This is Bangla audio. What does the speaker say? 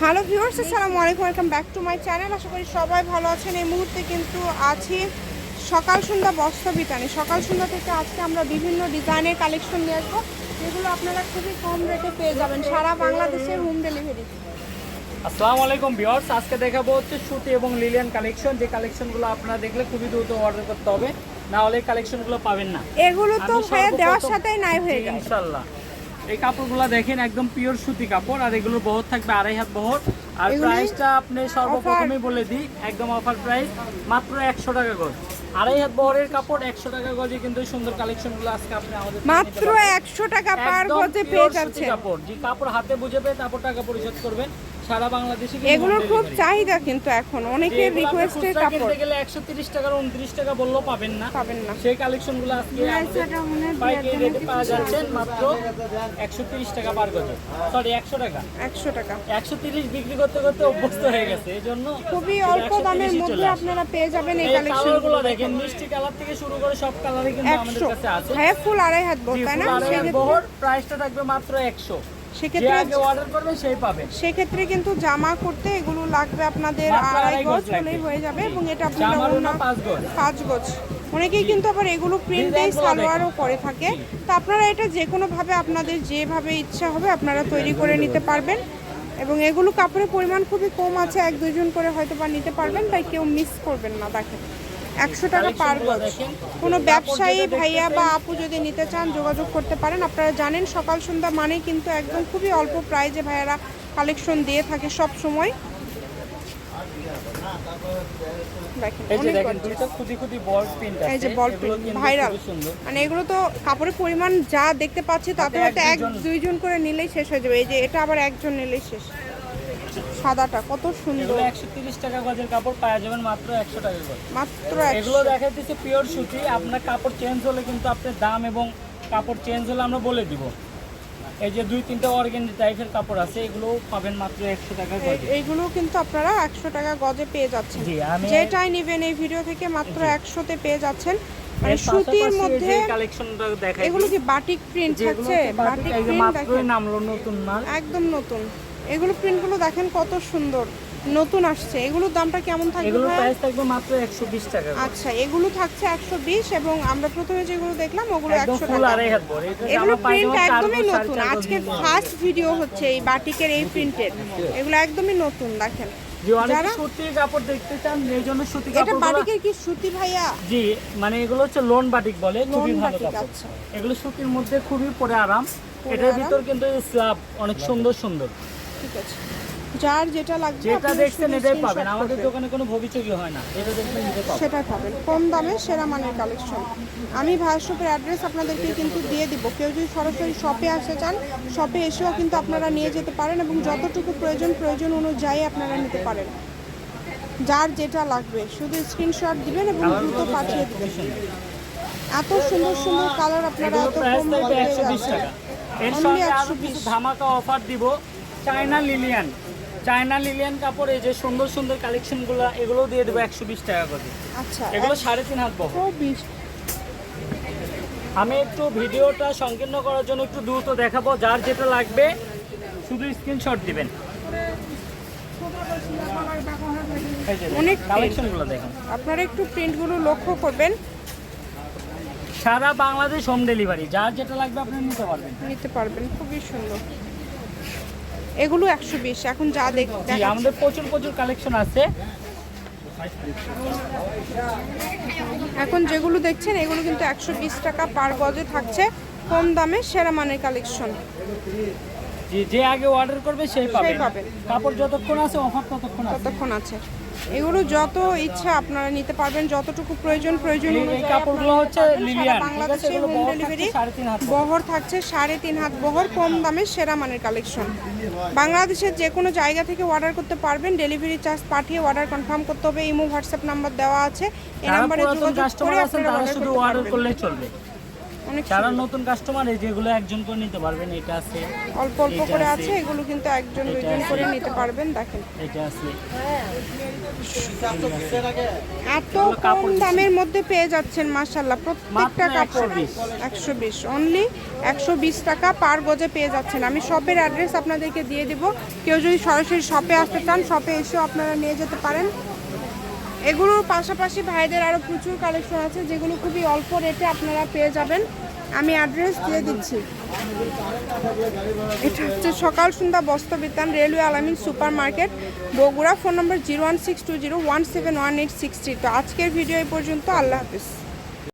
হ্যালো ভিউয়ার্স আসসালামু আলাইকুম welcome back to my channel. আশা করি সবাই ভালো আছেন। এই মুহূর্তে কিন্তু আছি সকাল সন্ধ্যা বস্ত্র বিতানে। সকাল সন্ধ্যা থেকে আজকে আমরা বিভিন্ন ডিজাইনের কালেকশন নিয়ে আসব। যেগুলো আপনারা খুবই কম রেটে পেয়ে যাবেন সারা বাংলাদেশে হোম ডেলিভারি আসসালামু আলাইকুম ভিউয়ার্স আজকে দেখাবো হচ্ছে সুতি এবং লিলিয়ান কালেকশন যে কালেকশনগুলো আপনারা দেখলে খুবই দ্রুত অর্ডার করতে হবে। না হলে কালেকশনগুলো পাবেন না। এগুলো তো ভাইয়া দেওয়ার সাথেই নাই হয়ে যায়। ইনশাল্লাহ এই কাপড়গুলো দেখেন একদম পিওর সুতি কাপড় আর এগুলোর বহর থাকবে আড়াই হাত বহর। আর প্রাইসটা আপনি সর্বপ্রথমে বলে দিই একদম অফার প্রাইস মাত্র একশো টাকা গজ। আড়াই হাত বহরের কাপড় একশো টাকা গজে কিন্তু সুন্দর কালেকশনগুলো আজকে আপনি আমাদের মাত্র একশো টাকা পার গজে পেয়ে যাচ্ছে কাপড়। যে কাপড় হাতে বুঝে পেয়ে তারপর টাকা পরিশোধ করবেন। সারা বাংলাদেশে এগুলোর খুব চাহিদা কিন্তু এখন। অনেকের রিকোয়েস্টের কাপড় গেলে 130 টাকা 29 টাকা বললেও পাবেন না। পাবেন না। সেই কালেকশনগুলো আজকে আমাদের পাইকারি রেটে পাওয়া যাচ্ছে মাত্র 130 টাকা পার গজ। সরি 100 টাকা। একশো টাকা। 130 বিক্রি করতে করতে অভ্যস্ত হয়ে গেছে এই জন্য খুবই অল্প দামের মধ্যে আপনারা পেয়ে যাবেন এই এই কালেকশন কালারগুলো দেখেন। মিষ্টি কালার থেকে শুরু করে সব কালারই কিন্তু আমাদের কাছে আছে। হ্যাঁ ফুল আড়াই হাত তাই না? বহর প্রাইসটা থাকবে মাত্র 100 যে সেক্ষেত্রে অর্ডার করবে সেই পাবে। সেক্ষেত্রে কিন্তু জামা করতে এগুলো লাগবে আপনাদের আড়াই গজ হলেই হয়ে যাবে এবং এটা আপনারা পাঁচ গজ। অনেকেই কিন্তু আবার এগুলো প্রিন্টেই সালোয়ারও করে থাকে। তো আপনারা এটা যে কোনোভাবে আপনাদের যেভাবে ইচ্ছা হবে আপনারা তৈরি করে নিতে পারবেন। এবং এগুলো কাপড়ের পরিমাণ খুবই কম আছে এক দুজন করে হয়তো বা নিতে পারবেন তাই কেউ মিস করবেন না দেখেন। একশো টাকা পার গজ কোনো ব্যবসায়ী ভাইয়া বা আপু যদি নিতে চান যোগাযোগ করতে পারেন। আপনারা জানেন সকাল সন্ধ্যা মানে কিন্তু একদম খুবই অল্প প্রাইজে ভাইয়ারা কালেকশন দিয়ে থাকে সব সময়। এই যে বল ভাইরাল। মানে এগুলো তো কাপড়ের পরিমাণ যা দেখতে পাচ্ছি তাতে হয়তো এক দুইজন করে নিলেই শেষ হয়ে যাবে। এই যে এটা আবার একজন নিলেই শেষ। সাদাটা কত সুন্দর। এগুলো একশো তিরিশ টাকা গজের কাপড় পাওয়া যাবেন মাত্র একশো টাকা গজ। মাত্র এগুলো একশো। দেখাইতেছে পিওর সুতি আপনার কাপড় চেঞ্জ হলে কিন্তু আপনার দাম এবং কাপড় চেঞ্জ হলে আমরা বলে দিব। এই যে দুই তিনটা অর্গেন্ডি টাইপের কাপড় আছে এগুলো পাবেন মাত্র একশো টাকা গজে। এইগুলো কিন্তু আপনারা একশো টাকা গজে পেয়ে যাচ্ছেন। জি আমি যেটাই নেবেন এই ভিডিও থেকে মাত্র একশোতে পেয়ে যাচ্ছেন। মানে সুতির মধ্যে কালেকশনটা দেখাই এগুলো কি বাটিক প্রিন্ট হচ্ছে বাটিক, প্রিন্ট মাত্রই নামলো নতুন মাল। একদম নতুন। এগুলো প্রিন্টগুলো দেখেন কত সুন্দর নতুন আসছে। এগুলোর দামটা কেমন থাকবে এগুলোর প্রাইস থাকবে মাত্র একশো বিশ টাকা আচ্ছা এগুলো থাকছে একশো বিশ এবং আমরা প্রথমে যেগুলো দেখলাম ওগুলো একদম একশো ফুল টাকা। আড়াই হাত বড় এগুলো প্রিন্ট একদমই নতুন। আজকে ফার্স্ট ভিডিও হচ্ছে এই বাটিকের এই প্রিন্টের এগুলো একদমই নতুন দেখেন। কাপড় দেখতে চান এই জন্য সুতি এটা বাটিকের কি সুতি ভাইয়া? জি মানে এগুলো হচ্ছে লোন বাটিক বলে খুবই ভালো কাপড়। আচ্ছা। এগুলো সুতির মধ্যে খুবই পরে আরাম। এটার ভিতর কিন্তু স্ল্যাব অনেক সুন্দর সুন্দর। ঠিক আছে। যার যেটা লাগবে যেটা দেখছেন এটাই পাবেন। আমাদের দোকানে কোনো ভবিচকি হয় না। এটা দেখবেন নিতে পাবেন। সেটা পাবেন। কম দামে সেরা মানের কালেকশন আমি ভাইয়ের অ্যাড্রেস আপনাদেরকে কিন্তু দিয়ে দিব। কেউ যদি সরাসরি শপে আসতে চান শপে এসেও কিন্তু আপনারা নিয়ে যেতে পারেন এবং যতটুকু প্রয়োজন প্রয়োজন অনুযায়ী আপনারা নিতে পারেন। যার যেটা লাগবে শুধু স্ক্রিনশট দিবেন এবং দ্রুত পাঠিয়ে দিবেন। এত সুন্দর সুন্দর কালার আপনারা এত কম 120 কিছু ধামাকা অফার দিব। China Lilian. চায়না লিলিয়ান কাপড় এই যে সুন্দর সুন্দর কালেকশনগুলো এগুলো দিয়ে দেবো একশো বিশ টাকা করে। আচ্ছা এগুলো সাড়ে তিন হাত আমি একটু ভিডিওটা সংকীর্ণ করার জন্য একটু দ্রুত দেখাবো যার যেটা লাগবে শুধু স্ক্রিনশট দিবেন। অনেক কালেকশনগুলো দেখেন। আপনারা একটু প্রিন্টগুলো লক্ষ্য করবেন। সারা বাংলাদেশ হোম ডেলিভারি যার যেটা লাগবে আপনি নিতে পারবেন। নিতে পারবেন খুবই সুন্দর। এগুলো একশো বিশ এখন যা দেখছি আমাদের প্রচুর প্রচুর কালেকশন আছে। এখন যেগুলো দেখছেন এগুলো কিন্তু একশো বিশ টাকা পার গজে থাকছে কম দামে সেরা মানের কালেকশন যে আগে অর্ডার করবে সেই পাবে। কাপড় যতক্ষণ আছে অফার ততক্ষণ ততক্ষণ আছে। এগুলো যত ইচ্ছা আপনারা নিতে পারবেন যতটুকু প্রয়োজন প্রয়োজন কাপড়গুলো হচ্ছে বাংলাদেশে হোম বহর ডেলিভারি থাকছে সাড়ে তিন হাত বহর। থাকছে সাড়ে তিন হাত বহর কম দামে সেরা মানের কালেকশন বাংলাদেশের যে কোনো জায়গা থেকে অর্ডার করতে পারবেন ডেলিভারি চার্জ পাঠিয়ে অর্ডার কনফার্ম করতে হবে ইমো হোয়াটসঅ্যাপ নাম্বার দেওয়া আছে এই নাম্বারে যোগাযোগ করে আপনারা অর্ডার করতে পারবেন। অনেক যারা নতুন কাস্টমার এই যেগুলো একজন করে নিতে পারবেন এটা আছে অল্প অল্প করে আছে। এগুলো কিন্তু একজন দুইজন করে নিতে পারবেন দেখেন। এটা আছে। এত কম দামের মধ্যে পেয়ে যাচ্ছেন মাশাল্লাহ প্রত্যেকটা কাপড়। 120 একশো বিশ অনলি একশো বিশ টাকা পার গজে পেয়ে যাচ্ছেন। আমি শপের অ্যাড্রেস আপনাদেরকে দিয়ে দিব। কেউ যদি সরাসরি শপে আসতে চান শপে এসেও আপনারা নিয়ে যেতে পারেন। এগুলোর পাশাপাশি ভাইদের আরও প্রচুর কালেকশন আছে, যেগুলো খুবই অল্প রেটে আপনারা পেয়ে যাবেন। আমি অ্যাড্রেস দিয়ে দিচ্ছি। এটা হচ্ছে Sakal Sandhya Bastrabitan railway Alamin super market Bogura phone number zero one six two zero one seven one eight six three তো আজকের ভিডিও এই পর্যন্ত, আল্লাহ হাফিজ।